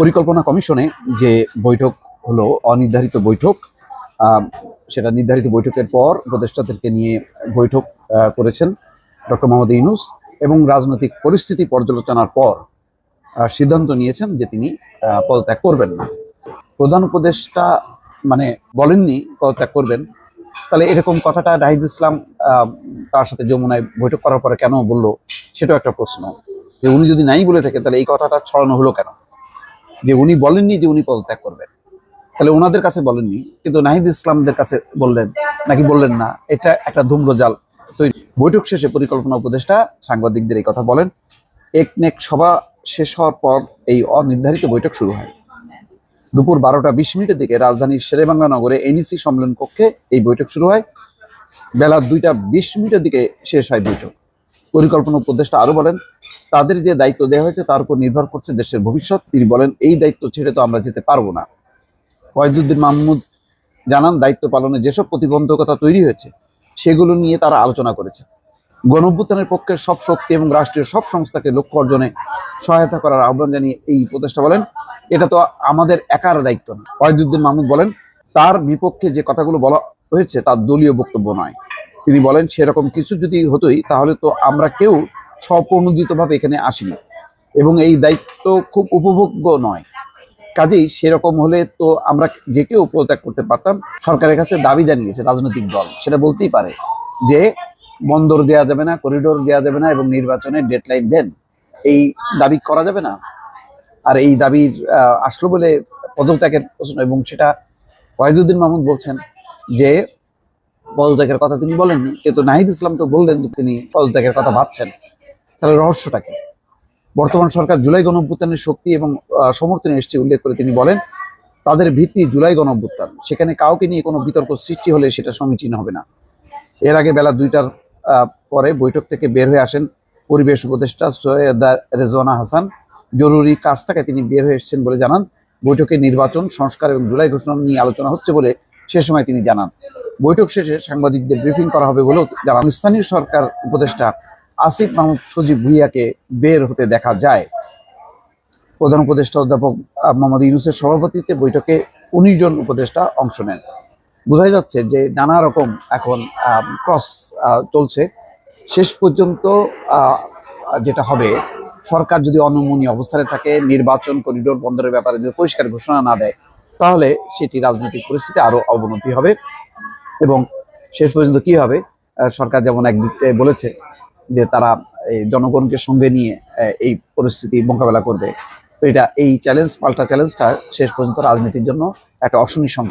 পরিকল্পনা কমিশনে যে বৈঠক হলো, অনির্ধারিত বৈঠক সেটা নির্ধারিত বৈঠকের পর উপদেষ্টাদেরকে নিয়ে বৈঠক করেছেন ডক্টর মোহাম্মদ ইউনুস এবং রাজনৈতিক পরিস্থিতি পর্যালোচনার পর সিদ্ধান্ত নিয়েছেন যে তিনি পদত্যাগ করবেন না। প্রধান উপদেষ্টা মানে বলেননি পদত্যাগ করবেন। তাহলে এরকম কথাটা নাহিদ ইসলাম তার সাথে যমুনায় বৈঠক করার পরে কেন বলল, সেটাও একটা প্রশ্ন। যে উনি যদি নাই বলে থাকেন তাহলে এই কথাটা ছড়ানো হলো কেন? যে উনি বলেননি যে উনি পদত্যাগ করবেন। তাহলে ওনাদের কাছে বলেননি, কিন্তু নাহিদ ইসলামদের কাছে বললেন, নাকি বললেন না, এটা একটা ধূম্রজাল তৈরি। বৈঠক শেষে পরিকল্পনা উপদেষ্টা সাংবাদিকদের এই কথা বলেন, একনেক সভা শেষ হওয়ার পর এই অনির্ধারিত বৈঠক শুরু হয়। দুপুর বারোটা বিশ মিনিটের দিকে রাজধানীর শেরেবাংলা নগরে এনইসি সম্মেলন কক্ষে এই বৈঠক শুরু হয়। বেলা দুইটা বিশ মিনিটের দিকে শেষ হয় বৈঠক। পরিকল্পনা উপদেষ্টা আরও বলেন, তাদের যে দায়িত্ব দেওয়া হয়েছে তার উপর নির্ভর করছে দেশের ভবিষ্যৎ। তিনি বলেন, এই দায়িত্ব ছেড়ে তো আমরা যেতে পারব না। ফয়জুদ্দিন মাহমুদ জানান, দায়িত্ব পালনে যেসব প্রতিবন্ধকতা তৈরি হয়েছে, সেগুলো নিয়ে তারা আলোচনা করেছে। গণভ্যুত্থানের পক্ষে সব শক্তি এবং রাষ্ট্রীয় সব সংস্থাকে লক্ষ্য অর্জনে সহায়তা করার আহ্বান জানিয়ে এই উপদেষ্টা বলেন, এটা তো আমাদের একার দায়িত্ব না। ফয়জুদ্দিন মাহমুদ বলেন, তার বিপক্ষে যে কথাগুলো বলা হয়েছে, তার দলীয় বক্তব্য নয়। তিনি বলেন, সেরকম কিছু যদি হতোই, তাহলে তো আমরা কেউ স্বপ্রণোদিতভাবে এখানে আসিনি। এবং এই দায়িত্ব খুব উপভোগ্য নয়। কাজেই সেরকম হলে তো আমরা যে কেউ পদত্যাগ করতে পারতাম। সরকারের কাছে দাবি জানিয়েছে রাজনৈতিক দল। সেটা বলতেই পারে যে, বন্দর দেওয়া যাবে না, করিডোর দেওয়া যাবে না এবং নির্বাচনের ডেডলাইন দেন। এই দাবি করা যাবে না। আর এই দাবির আসলো বলে পদত্যাগের প্রশ্ন এবং সেটা ওয়াহিদুদ্দিন মাহমুদ বলছেন যে পদত্যাগের কথা তিনি বলেননি। কিন্তু নাহিদ ইসলাম তো বললেন তিনি পদত্যাগের কথা ভাবছেন। তাহলে রহস্যটা কি? বর্তমান সরকার জুলাই গণঅভ্যুত্থানের শক্তি এবং সমর্থনে এসছে উল্লেখ করে তিনি বলেন, তাদের ভিত্তি জুলাই গণঅভ্যুত্থান। সেখানে কাউকে নিয়ে কোনো বিতর্ক সৃষ্টি হলে সেটা সমীচীন হবে না। এর আগে বেলা দুইটার পরে বৈঠক থেকে বের হয়ে আসেন পরিবেশ উপদেষ্টা সৈয়দা রেজওয়ানা হাসান। জরুরি কাজ থেকে তিনি বের হয়ে এসেছেন বলে জানান। বৈঠকে নির্বাচন, সংস্কার এবং জুলাই ঘোষণা নিয়ে আলোচনা হচ্ছে বলে সে সময় তিনি জানান, বৈঠক শেষে সাংবাদিকদের ব্রিফিং করা হবে বলেও জানান। স্থানীয় সরকার উপদেষ্টা আসিফ মাহমুদ সজীব ভুইয়াকে বের হতে দেখা যায়। প্রধান উপদেষ্টা অধ্যাপক মোহাম্মদ ইউনুসের সভাপতিত্বে বৈঠকে উনিশ জন উপদেষ্টা অংশ নেন। বোঝাই যাচ্ছে যে নানা রকম এখন ক্রস চলছে। শেষ পর্যন্ত যেটা হবে, সরকার যদি অনমনীয় অবস্থানে থাকে, নির্বাচন করিডোর বন্দরের ব্যাপারে যদি পরিষ্কার ঘোষণা না দেয় তাহলে সেটি রাজনৈতিক পরিস্থিতি আরও অবনতি হবে এবং শেষ পর্যন্ত কি হবে? সরকার যেমন একদিক থেকে বলেছে যে তারা এই জনগণকে সঙ্গে নিয়ে এই পরিস্থিতি মোকাবেলা করবে। তো এটা এই চ্যালেঞ্জ পাল্টা চ্যালেঞ্জটা শেষ পর্যন্ত রাজনীতির জন্য একটা অশনি সংকেত।